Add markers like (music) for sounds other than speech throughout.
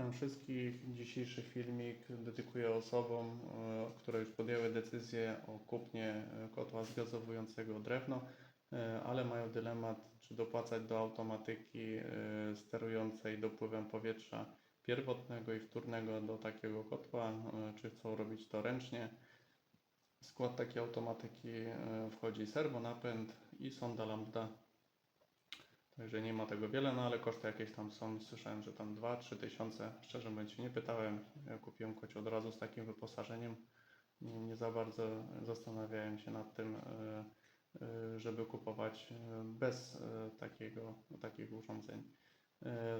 Witam wszystkich. Dzisiejszy filmik dedykuję osobom, e, które już podjęły decyzję o kupnie e, kotła zgazowującego drewno, e, ale mają dylemat, czy dopłacać do automatyki sterującej dopływem powietrza pierwotnego i wtórnego do takiego kotła, czy chcą robić to ręcznie. W skład takiej automatyki wchodzi serwonapęd i sonda lambda Także nie ma tego wiele, no ale koszty jakieś tam są. Słyszałem, że tam 2-3 tysiące. Szczerze mówiąc nie pytałem. Ja kupiłem kocie od razu z takim wyposażeniem. Nie, za bardzo zastanawiałem się nad tym, e, e, żeby kupować e, bez takiego, takich urządzeń.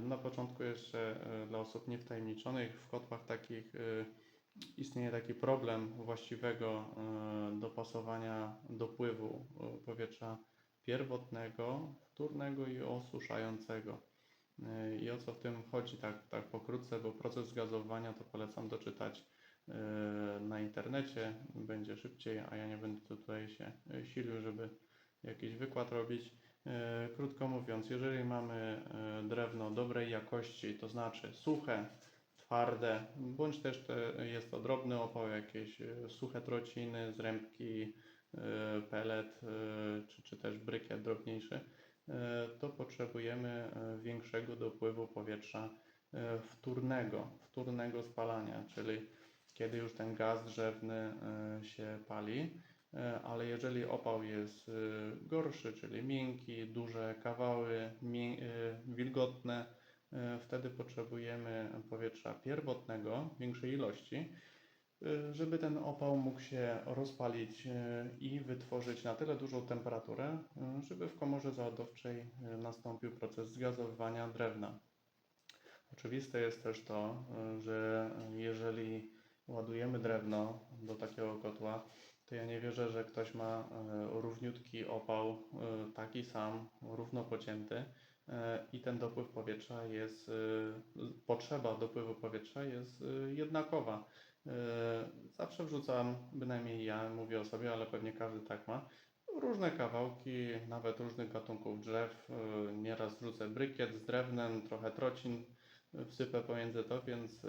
Na początku jeszcze dla osób niewtajemniczonych w kotłach takich istnieje taki problem właściwego dopasowania dopływu powietrza pierwotnego, wtórnego i osuszającego. I o co w tym chodzi, tak, tak pokrótce, bo proces zgazowania to polecam doczytać yy, na internecie, będzie szybciej, a ja nie będę tutaj się yy, silił, żeby jakiś wykład robić. Yy, Krótko mówiąc, jeżeli mamy drewno dobrej jakości, to znaczy suche, twarde, bądź też te, jest to drobny opał, jakieś suche trociny, zrębki, e, pelet e, czy, czy też brykiet drobniejszy, e, to potrzebujemy e, większego dopływu powietrza e, wtórnego, wtórnego spalania, czyli kiedy już ten gaz drzewny e, się pali, e, ale jeżeli opał jest e, gorszy, czyli miękki, duże kawały, e, wilgotne, e, wtedy potrzebujemy powietrza pierwotnego, większej ilości, żeby ten opał mógł się rozpalić y, i wytworzyć na tyle dużą temperaturę, y, żeby w komorze załadowczej y, nastąpił proces zgazowywania drewna. Oczywiste jest też to, y, że jeżeli ładujemy drewno do takiego kotła, to ja nie wierzę, że ktoś ma y, równiutki opał, y, taki sam, równo pocięty y, i ten dopływ powietrza jest, y, potrzeba dopływu powietrza jest y, jednakowa. E, Zawsze wrzucam, bynajmniej ja mówię o sobie, ale pewnie każdy tak ma, różne kawałki, nawet różnych gatunków drzew. E, Nieraz wrzucę brykiet z drewnem, trochę trocin wsypę pomiędzy to, więc e,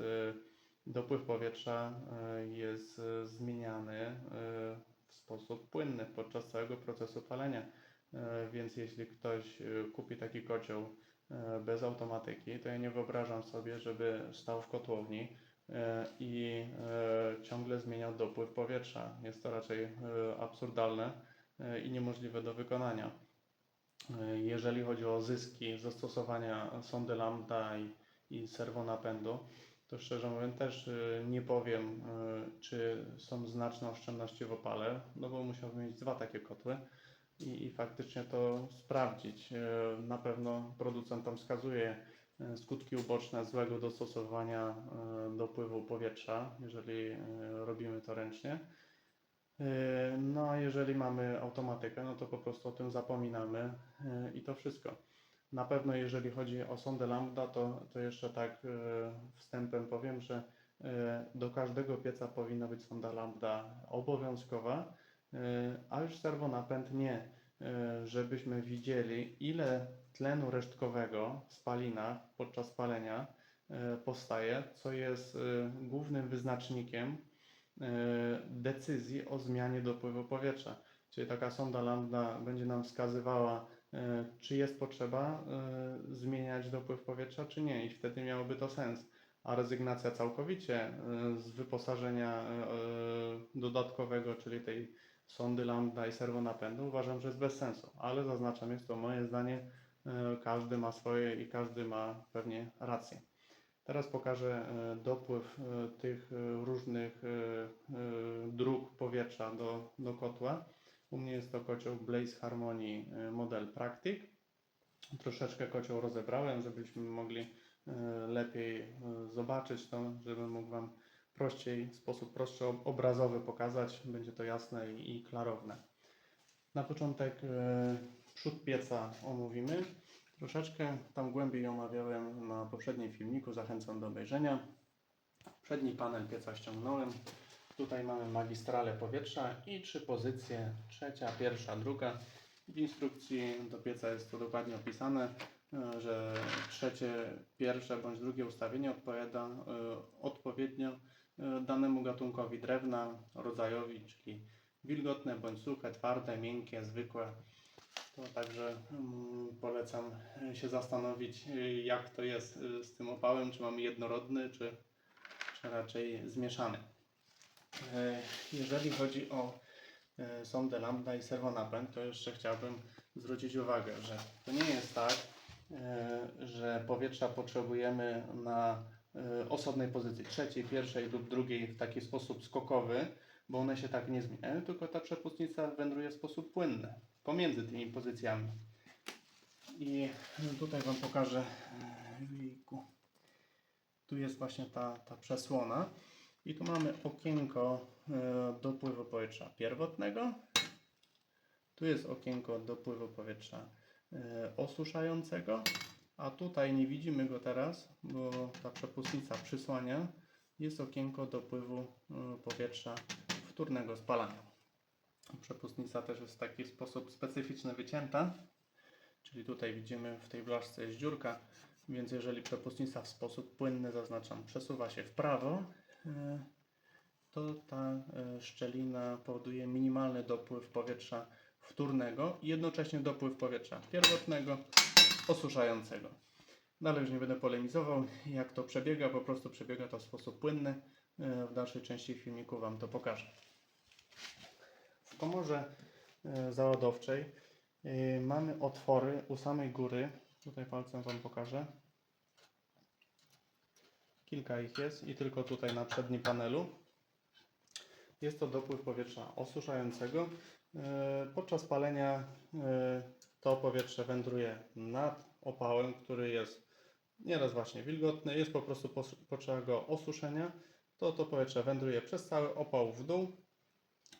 dopływ powietrza jest zmieniany w sposób płynny podczas całego procesu palenia. Więc jeśli ktoś kupi taki kocioł bez automatyki, to ja nie wyobrażam sobie, żeby stał w kotłowni i e, ciągle zmieniał dopływ powietrza. Jest to raczej e, absurdalne e, i niemożliwe do wykonania. Jeżeli chodzi o zyski zastosowania sondy lambda i, i serwonapędu, to szczerze mówiąc też nie powiem, czy są znaczne oszczędności w opale, no bo musiałbym mieć dwa takie kotły i, i faktycznie to sprawdzić. Na pewno producent tam wskazuje skutki uboczne złego dostosowania e, dopływu powietrza, jeżeli e, robimy to ręcznie. E, No a jeżeli mamy automatykę, no to po prostu o tym zapominamy e, i to wszystko. Na pewno jeżeli chodzi o sondę lambda, to, to jeszcze tak e, wstępem powiem, że e, do każdego pieca powinna być sonda lambda obowiązkowa, e, a już serwonapęd nie, e, żebyśmy widzieli ile tlenu resztkowego w spalinach podczas palenia e, powstaje, co jest e, głównym wyznacznikiem e, decyzji o zmianie dopływu powietrza. Czyli taka sonda lambda będzie nam wskazywała, e, czy jest potrzeba e, zmieniać dopływ powietrza, czy nie, i wtedy miałoby to sens. A rezygnacja całkowicie e, z wyposażenia e, e, dodatkowego, czyli tej sondy lambda i serwonapędu, uważam, że jest bez sensu. Ale zaznaczam, jest to moje zdanie, e, każdy ma swoje i każdy ma pewnie rację. Teraz pokażę e, dopływ e, tych różnych dróg powietrza do, do kotła. U mnie jest to kocioł Blaze Harmony model Practic. Troszeczkę kocioł rozebrałem, żebyśmy mogli lepiej zobaczyć to, żebym mógł Wam prościej, w sposób prostszy, ob- obrazowy pokazać. Będzie to jasne i, i klarowne. Na początek e, przód pieca omówimy. Troszeczkę tam głębiej omawiałem na poprzednim filmiku, zachęcam do obejrzenia. Przedni panel pieca ściągnąłem. Tutaj mamy magistralę powietrza i trzy pozycje, trzecia, pierwsza, druga. W instrukcji do pieca jest to dokładnie opisane. e, że trzecie, pierwsze bądź drugie ustawienie odpowiada e, odpowiednio danemu gatunkowi drewna, rodzajowi, czyli wilgotne bądź suche, twarde, miękkie, zwykłe. To także mm, polecam e, się zastanowić, e, jak to jest e, z tym opałem, czy mamy jednorodny, czy, czy raczej zmieszany. E, Jeżeli chodzi o e, sondę lambda i serwonapęd, to jeszcze chciałbym zwrócić uwagę, że to nie jest tak, e, że powietrza potrzebujemy na e, osobnej pozycji trzeciej, pierwszej lub drugiej w taki sposób skokowy, bo one się tak nie zmieniają, tylko ta przepustnica wędruje w sposób płynny pomiędzy tymi pozycjami. I tutaj Wam pokażę, e, tu jest właśnie ta, ta przesłona. I tu mamy okienko e, dopływu powietrza pierwotnego, tu jest okienko dopływu powietrza e, osuszającego, a tutaj nie widzimy go teraz, bo ta przepustnica przysłania. Jest okienko dopływu e, powietrza wtórnego spalania. Przepustnica też jest w taki sposób specyficzny wycięta, czyli tutaj widzimy w tej blaszce jest dziurka, więc jeżeli przepustnica w sposób płynny, zaznaczam, przesuwa się w prawo, e, to ta e, szczelina powoduje minimalny dopływ powietrza wtórnego i jednocześnie dopływ powietrza pierwotnego, osuszającego. Dalej już nie będę polemizował, jak to przebiega, po prostu przebiega to w sposób płynny. E, W dalszej części filmiku Wam to pokażę. W komorze e, załadowczej e, mamy otwory u samej góry. Tutaj palcem Wam pokażę. Kilka ich jest i tylko tutaj na przednim panelu. Jest to dopływ powietrza osuszającego. Podczas palenia to powietrze wędruje nad opałem, który jest nieraz właśnie wilgotny, jest po prostu potrzeba go osuszenia. To to powietrze wędruje przez cały opał w dół,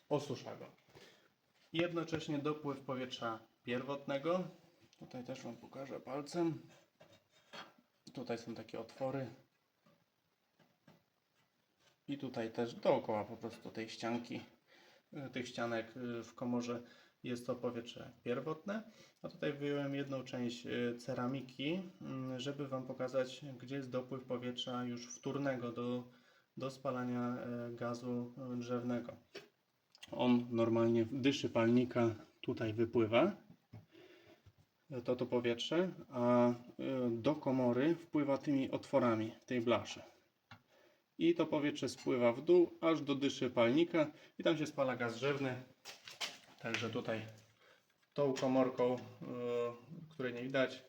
osusza go. Jednocześnie dopływ powietrza pierwotnego. Tutaj też Wam pokażę palcem. Tutaj są takie otwory. I tutaj też dookoła po prostu tej ścianki, y, tych ścianek y, w komorze jest to powietrze pierwotne. A tutaj wyjąłem jedną część y, ceramiki, mm, żeby Wam pokazać, gdzie jest dopływ powietrza już wtórnego do, do spalania y, gazu y, drzewnego. On normalnie dyszy palnika tutaj wypływa, to to powietrze, a y, do komory wpływa tymi otworami tej blaszy i to powietrze spływa w dół aż do dyszy palnika i tam się spala gaz drzewny. Także tutaj tą komorką, yy, której nie widać,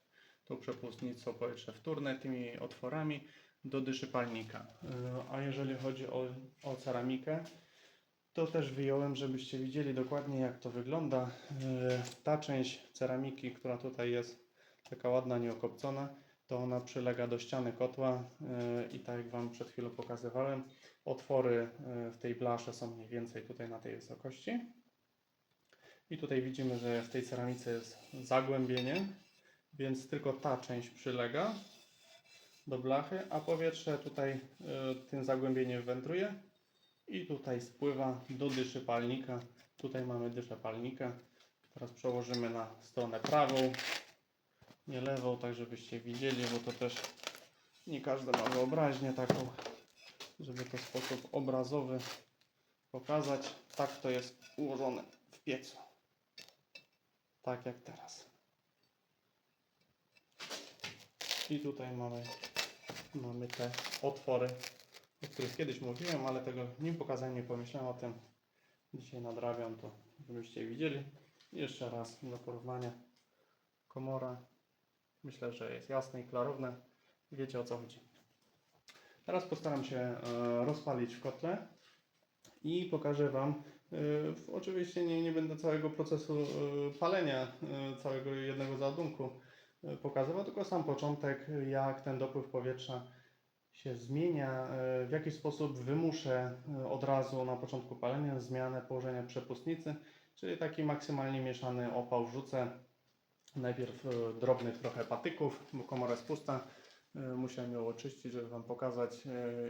tą przepustnicą powietrze wtórne tymi otworami do dyszy palnika. Yy, a jeżeli chodzi o, o ceramikę, to też wyjąłem, żebyście widzieli dokładnie jak to wygląda. Yy, ta część ceramiki, która tutaj jest taka ładna, nieokopcona, to ona przylega do ściany kotła i tak jak Wam przed chwilą pokazywałem, otwory w tej blasze są mniej więcej tutaj na tej wysokości. I tutaj widzimy, że w tej ceramice jest zagłębienie, więc tylko ta część przylega do blachy, a powietrze tutaj yy, tym zagłębieniem wędruje i tutaj spływa do dyszy palnika. Tutaj mamy dyszę palnika. Teraz przełożymy na stronę prawą nie lewą, tak żebyście widzieli, bo to też nie każdy ma wyobraźnię taką, żeby to w sposób obrazowy pokazać. Tak to jest ułożone w piecu. Tak jak teraz. I tutaj mamy, mamy te otwory, o których kiedyś mówiłem, ale tego nie pokazałem, nie pomyślałem o tym. Dzisiaj nadrabiam to, żebyście widzieli. Jeszcze raz do porównania. Komora Myślę, że jest jasne i klarowne. Wiecie o co chodzi. Teraz postaram się e, rozpalić w kotle i pokażę Wam. E, Oczywiście nie, nie będę całego procesu e, palenia e, całego jednego załadunku pokazywał, tylko sam początek, jak ten dopływ powietrza się zmienia, w jaki sposób wymuszę od razu na początku palenia zmianę położenia przepustnicy, czyli taki maksymalnie mieszany opał wrzucę Najpierw drobnych trochę patyków, bo komora jest pusta. Musiałem ją oczyścić, żeby Wam pokazać,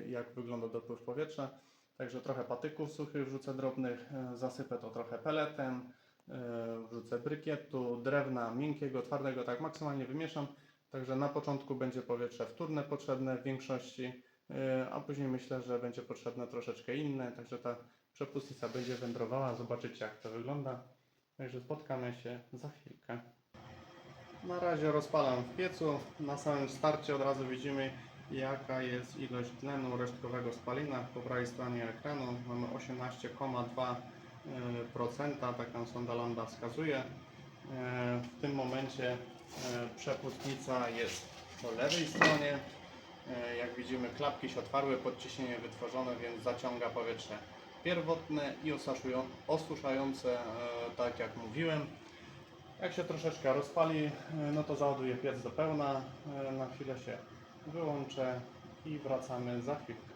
jak wygląda dopływ powietrza. Także trochę patyków suchych wrzucę drobnych, e, zasypę to trochę peletem, e, wrzucę brykietu, drewna miękkiego, twardego, tak maksymalnie wymieszam. Także na początku będzie powietrze wtórne potrzebne w większości, yy, a później myślę, że będzie potrzebne troszeczkę inne. Także ta przepustnica będzie wędrowała. Zobaczycie jak to wygląda. Także spotkamy się za chwilkę. Na razie rozpalam w piecu. Na samym starcie od razu widzimy jaka jest ilość tlenu resztkowego spalina. Po prawej stronie ekranu mamy 18,2%, tak nam sonda lambda wskazuje. E, W tym momencie e, przepustnica jest po lewej stronie. E, Jak widzimy klapki się otwarły, podciśnienie wytworzone, więc zaciąga powietrze pierwotne i osuszające, tak jak mówiłem. Jak się troszeczkę rozpali, no to załaduję piec do pełna. Na chwilę się wyłączę i wracamy za chwilkę.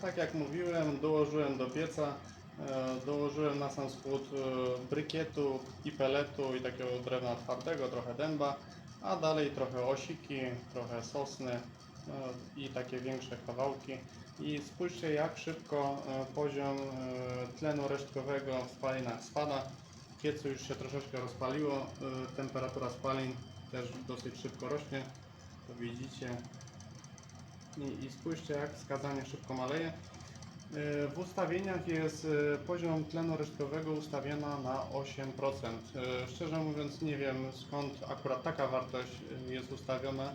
Tak jak mówiłem, dołożyłem do pieca, e, dołożyłem na sam spód e, brykietu i peletu i takiego drewna twardego, trochę dęba, a dalej trochę osiki, trochę sosny e, i takie większe kawałki. I spójrzcie jak szybko poziom tlenu resztkowego w spalinach spada. Piecu już się troszeczkę rozpaliło, temperatura spalin też dosyć szybko rośnie, to widzicie. I, I spójrzcie jak wskazanie szybko maleje. E, W ustawieniach jest e, poziom tlenu resztkowego ustawiona na 8%. E, Szczerze mówiąc nie wiem skąd akurat taka wartość jest ustawiona,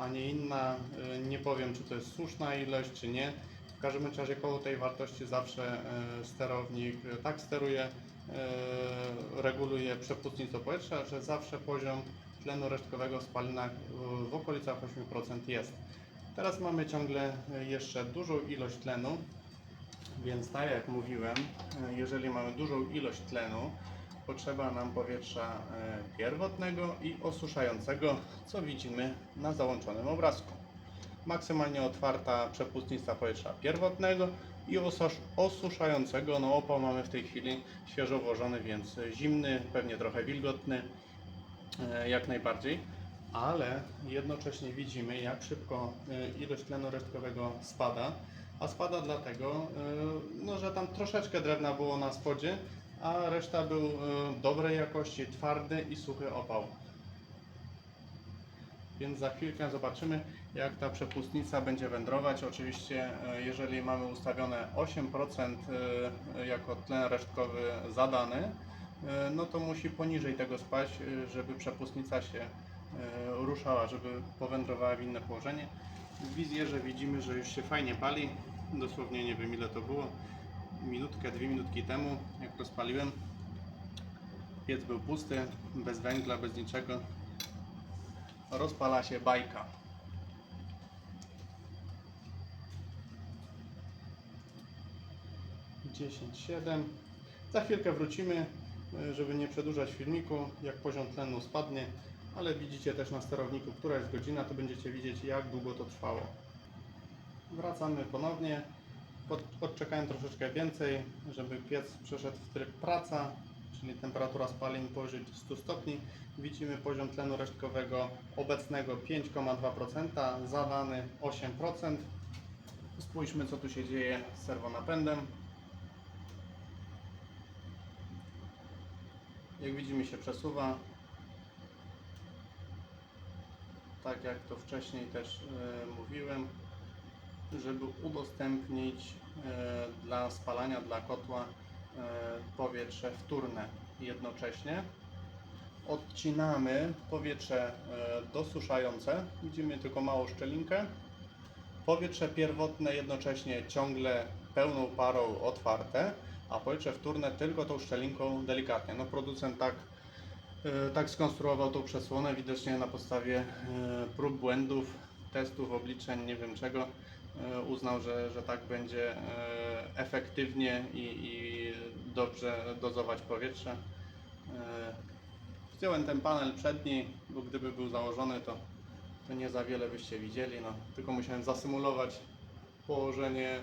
a nie inna. Nie powiem czy to jest słuszna ilość czy nie. W każdym razie koło tej wartości zawsze sterownik tak steruje, reguluje przepustnictwo powietrza, że zawsze poziom tlenu resztkowego e, w okolicach 8% jest. Teraz mamy ciągle e, jeszcze dużą ilość tlenu, więc tak jak mówiłem, e, jeżeli mamy dużą ilość tlenu, potrzeba nam powietrza e, pierwotnego i osuszającego, co widzimy na załączonym obrazku. Maksymalnie otwarta przepustnica powietrza pierwotnego i osusz- osuszającego. No opał mamy w tej chwili świeżo włożony, więc zimny, pewnie trochę wilgotny, jak najbardziej ale jednocześnie widzimy, jak szybko e, ilość tlenu resztkowego spada. A spada dlatego, e, no, że tam troszeczkę drewna było na spodzie, a reszta był e, dobrej jakości, twardy i suchy opał. Więc za chwilkę zobaczymy, jak ta przepustnica będzie wędrować. Oczywiście, e, jeżeli mamy ustawione 8% e, jako tlen resztkowy zadany, e, no to musi poniżej tego spać, e, żeby przepustnica się e, ruszała, żeby powędrowała w inne położenie. W wizjerze widzimy, że już się fajnie pali. Dosłownie nie wiem ile to było. Minutkę, dwie minutki temu, jak rozpaliłem. Piec był pusty, bez węgla, bez niczego. Rozpala się bajka. Dziesięć, siedem. Za chwilkę wrócimy, e, żeby nie przedłużać filmiku, jak poziom tlenu spadnie, ale widzicie też na sterowniku, która jest godzina, to będziecie widzieć jak długo to trwało. Wracamy ponownie. Odczekałem troszeczkę więcej, żeby piec przeszedł w tryb praca, czyli temperatura spalin powyżej 100 stopni. Widzimy poziom tlenu resztkowego obecnego 5,2%, zadany 8%. Spójrzmy co tu się dzieje z serwonapędem. Jak widzimy się przesuwa. Tak jak to wcześniej też e, mówiłem, żeby udostępnić e, dla spalania, dla kotła e, powietrze wtórne jednocześnie. Odcinamy powietrze dosuszające, widzimy tylko małą szczelinkę. Powietrze pierwotne jednocześnie ciągle pełną parą otwarte, a powietrze wtórne tylko tą szczelinką delikatnie. No producent tak, e, tak skonstruował tą przesłonę, widocznie na podstawie e, prób błędów, testów, obliczeń, nie wiem czego, e, uznał, że, że tak będzie efektywnie i, i dobrze dozować powietrze. Zdjąłem ten panel przedni, bo gdyby był założony, to, to nie za wiele byście widzieli. No, tylko musiałem zasymulować położenie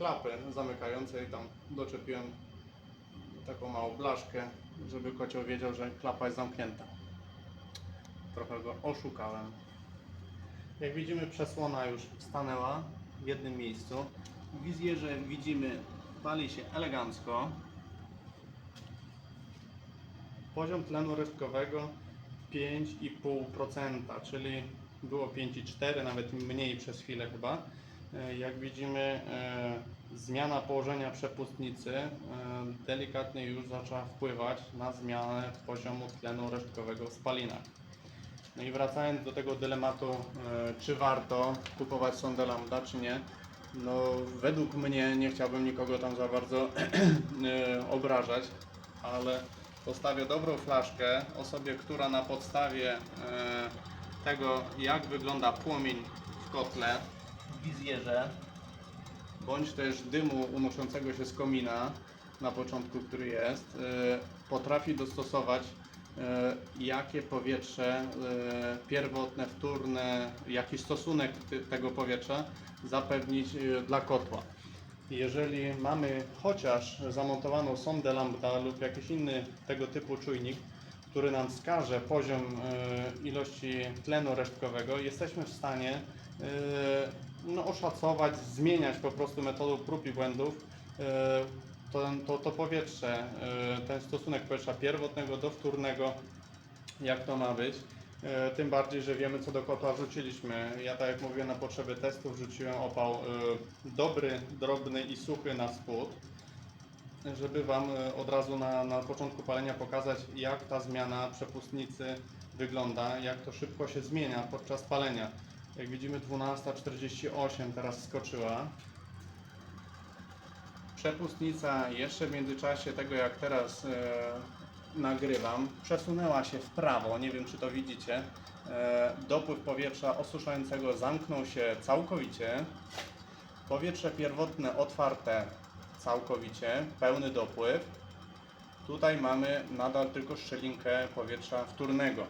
klapy zamykającej. Tam doczepiłem taką małą blaszkę, żeby kocioł wiedział, że klapa jest zamknięta. Trochę go oszukałem. Jak widzimy, przesłona już stanęła w jednym miejscu. Wizjerze widzimy, pali się elegancko. Poziom tlenu resztkowego 5,5%, czyli było 5,4, nawet mniej przez chwilę chyba. E, Jak widzimy, e, zmiana położenia przepustnicy e, delikatnie już zaczęła wpływać na zmianę poziomu tlenu resztkowego w spalinach. No i wracając do tego dylematu, czy warto kupować sondę lambda, czy nie, no według mnie nie chciałbym nikogo tam za bardzo (clears throat) obrażać, ale postawię dobrą flaszkę osobie, która na podstawie tego, jak wygląda płomień w kotle, wizjerze, bądź też dymu unoszącego się z komina na początku, który jest, e, potrafi dostosować e, jakie powietrze e, pierwotne, wtórne, jaki stosunek tego powietrza zapewnić dla kotła. Jeżeli mamy chociaż zamontowaną sondę lambda lub jakiś inny tego typu czujnik, który nam wskaże poziom ilości tlenu resztkowego, jesteśmy w stanie no, oszacować, zmieniać po prostu metodą prób i błędów e, to, to, to powietrze, e, ten stosunek powietrza pierwotnego do wtórnego, jak to ma być. E, Tym bardziej, że wiemy co do kotła wrzuciliśmy. Ja tak jak mówiłem na potrzeby testów wrzuciłem opał dobry, drobny i suchy na spód, żeby Wam od razu na, na początku palenia pokazać jak ta zmiana przepustnicy wygląda, jak to szybko się zmienia podczas palenia. Jak widzimy 12.48 teraz skoczyła. Przepustnica jeszcze w międzyczasie tego jak teraz e, nagrywam, przesunęła się w prawo, nie wiem czy to widzicie. E, dopływ powietrza osuszającego zamknął się całkowicie. Powietrze pierwotne otwarte całkowicie, pełny dopływ. Tutaj mamy nadal tylko szczelinkę powietrza wtórnego.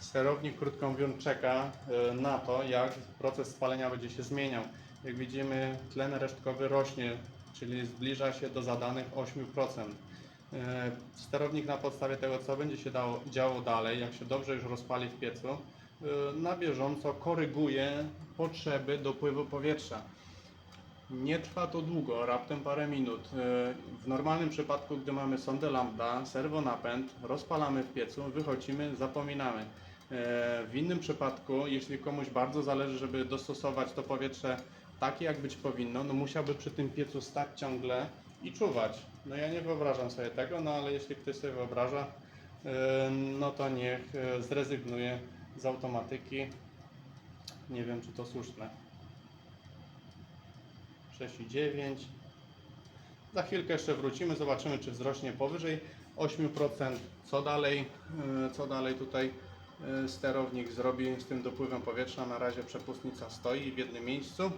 Sterownik, krótko mówiąc, czeka e, na to, jak proces spalenia będzie się zmieniał. Jak widzimy, tlen resztkowy rośnie, czyli zbliża się do zadanych 8%. E, Sterownik na podstawie tego, co będzie się dało, działo dalej, jak się dobrze już rozpali w piecu, e, na bieżąco koryguje potrzeby dopływu powietrza. Nie trwa to długo, raptem parę minut. W normalnym przypadku, gdy mamy sondę lambda, serwonapęd, rozpalamy w piecu, wychodzimy, zapominamy. E, W innym przypadku, jeśli komuś bardzo zależy, żeby dostosować to powietrze takie, jak być powinno, no musiałby przy tym piecu stać ciągle i czuwać. No ja nie wyobrażam sobie tego, no ale jeśli ktoś sobie wyobraża, e, no to niech e, zrezygnuje z automatyki. Nie wiem, czy to słuszne. 6,9. Za chwilkę jeszcze wrócimy, zobaczymy czy wzrośnie powyżej 8%. Co dalej, yy, co dalej tutaj sterownik zrobi z tym dopływem powietrza. Na razie przepustnica stoi w jednym miejscu.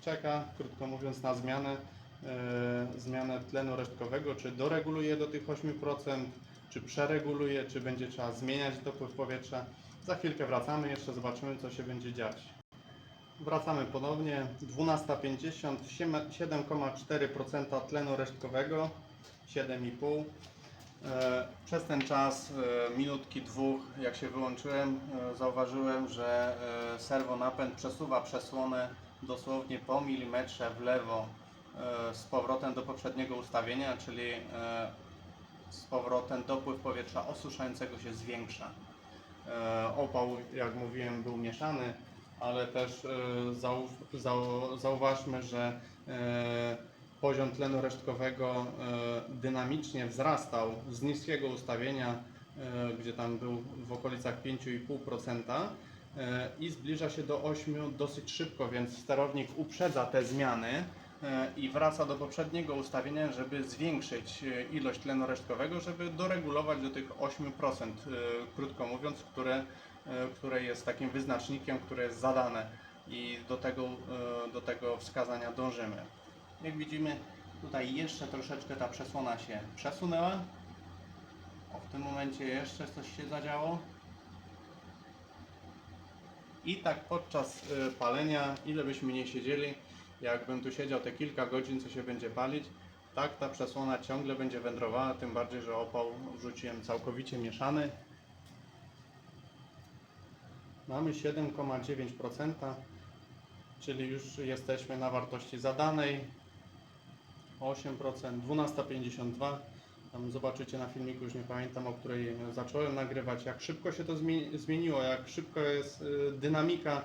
Czeka, krótko mówiąc, na zmianę, yy, zmianę tlenu resztkowego, czy doreguluje do tych 8%, czy przereguluje, czy będzie trzeba zmieniać dopływ powietrza. Za chwilkę wracamy, jeszcze zobaczymy co się będzie dziać. Wracamy ponownie. 12.50, 7,4% tlenu resztkowego, 7,5%. E, Przez ten czas, e, minutki dwóch, jak się wyłączyłem, e, zauważyłem, że serwonapęd przesuwa przesłonę dosłownie po milimetrze w lewo z powrotem do poprzedniego ustawienia, czyli z powrotem dopływ powietrza osuszającego się zwiększa. Opał, jak mówiłem, był mieszany, ale też zau, zau, zauważmy, że poziom tlenu resztkowego e, dynamicznie wzrastał z niskiego ustawienia, e, gdzie tam był w okolicach 5,5% e, i zbliża się do 8 dosyć szybko, więc sterownik uprzedza te zmiany i wraca do poprzedniego ustawienia, żeby zwiększyć ilość tlenu resztkowego, żeby doregulować do tych 8%, e, krótko mówiąc, które, które jest takim wyznacznikiem, które jest zadane i do tego, do tego wskazania dążymy. Jak widzimy, tutaj jeszcze troszeczkę ta przesłona się przesunęła. O, w tym momencie jeszcze coś się zadziało. I tak podczas y, palenia, ile byśmy nie siedzieli, jakbym tu siedział te kilka godzin, co się będzie palić, tak ta przesłona ciągle będzie wędrowała, tym bardziej, że opał wrzuciłem całkowicie mieszany. Mamy 7,9%, czyli już jesteśmy na wartości zadanej. 8%, 12,52. Tam zobaczycie na filmiku, już nie pamiętam, o której zacząłem nagrywać, jak szybko się to zmie- zmieniło, jak szybko jest y, dynamika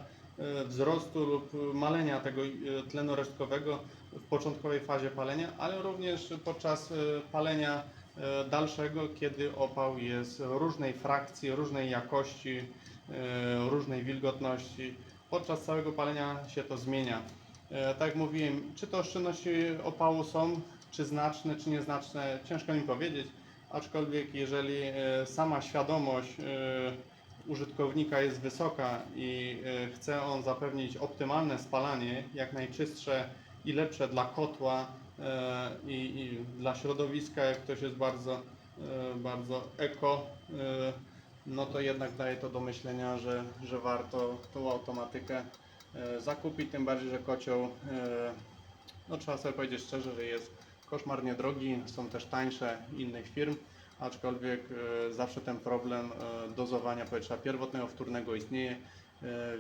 y, wzrostu lub malenia tego y, tlenu resztkowego w początkowej fazie palenia, ale również podczas palenia dalszego, kiedy opał jest różnej frakcji, różnej jakości, różnej wilgotności. Podczas całego palenia się to zmienia. E, Tak jak mówiłem, czy to oszczędności opału są, czy znaczne, czy nieznaczne, ciężko mi powiedzieć. Aczkolwiek jeżeli e, sama świadomość e, użytkownika jest wysoka i chce on zapewnić optymalne spalanie, jak najczystsze i lepsze dla kotła i, dla środowiska, jak ktoś jest bardzo, bardzo eko, no to jednak daje to do myślenia, że, że warto tą automatykę zakupić, tym bardziej, że kocioł, e, no trzeba sobie powiedzieć szczerze, że jest koszmarnie drogi, są też tańsze innych firm, aczkolwiek e, zawsze ten problem e, dozowania powietrza pierwotnego, wtórnego istnieje, e,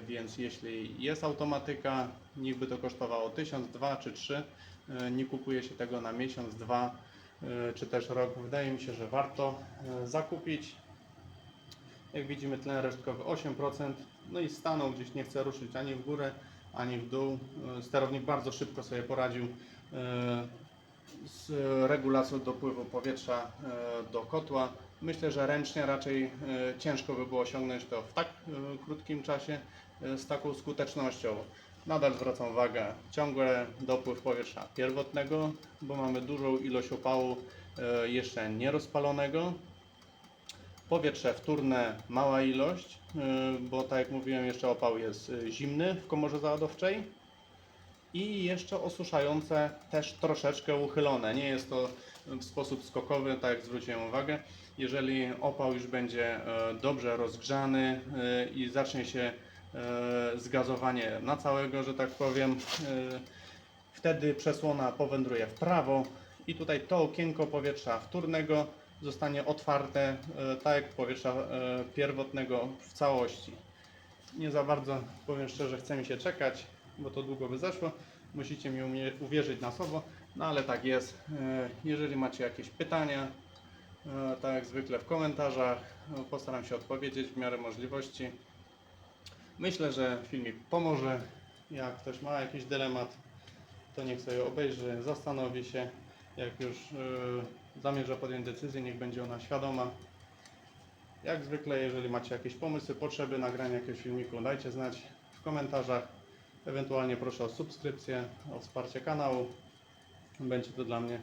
więc jeśli jest automatyka, niech by to kosztowało 1000, 2 czy 3, e, nie kupuje się tego na miesiąc, dwa e, czy też rok. Wydaje mi się, że warto e, zakupić. Jak widzimy tlen resztkowy 8%, no i stanął gdzieś, nie chce ruszyć ani w górę, ani w dół. E, Sterownik bardzo szybko sobie poradził e, z regulacją dopływu powietrza e, do kotła. Myślę, że ręcznie raczej ciężko by było osiągnąć to w tak krótkim czasie z taką skutecznością. Nadal zwracam uwagę, ciągle dopływ powietrza pierwotnego, bo mamy dużą ilość opału jeszcze nierozpalonego. Powietrze wtórne mała ilość, yy, bo tak jak mówiłem, jeszcze opał jest y, zimny w komorze załadowczej. I jeszcze osuszające też troszeczkę uchylone. Nie jest to w sposób skokowy, tak jak zwróciłem uwagę. Jeżeli opał już będzie e, dobrze rozgrzany i zacznie się zgazowanie na całego, że tak powiem, wtedy przesłona powędruje w prawo i tutaj to okienko powietrza wtórnego zostanie otwarte, e, tak jak powietrza e, pierwotnego w całości. Nie za bardzo, powiem szczerze, chce mi się czekać, bo to długo by zeszło. Musicie mi uwierzyć na słowo, no ale tak jest. E, Jeżeli macie jakieś pytania, tak jak zwykle w komentarzach, e, postaram się odpowiedzieć w miarę możliwości. Myślę, że filmik pomoże. Jak ktoś ma jakiś dylemat, to niech sobie obejrzy, zastanowi się. Jak już zamierza podjąć decyzję, niech będzie ona świadoma. Jak zwykle, jeżeli macie jakieś pomysły, potrzeby nagrania jakiegoś filmiku, dajcie znać w komentarzach. Ewentualnie proszę o subskrypcję, o wsparcie kanału. Będzie to dla mnie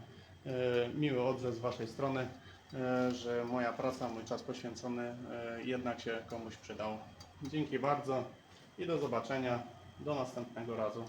e, miły odzew z Waszej strony, e, że moja praca, mój czas poświęcony e, jednak się komuś przydał. Dzięki bardzo i do zobaczenia. Do następnego razu.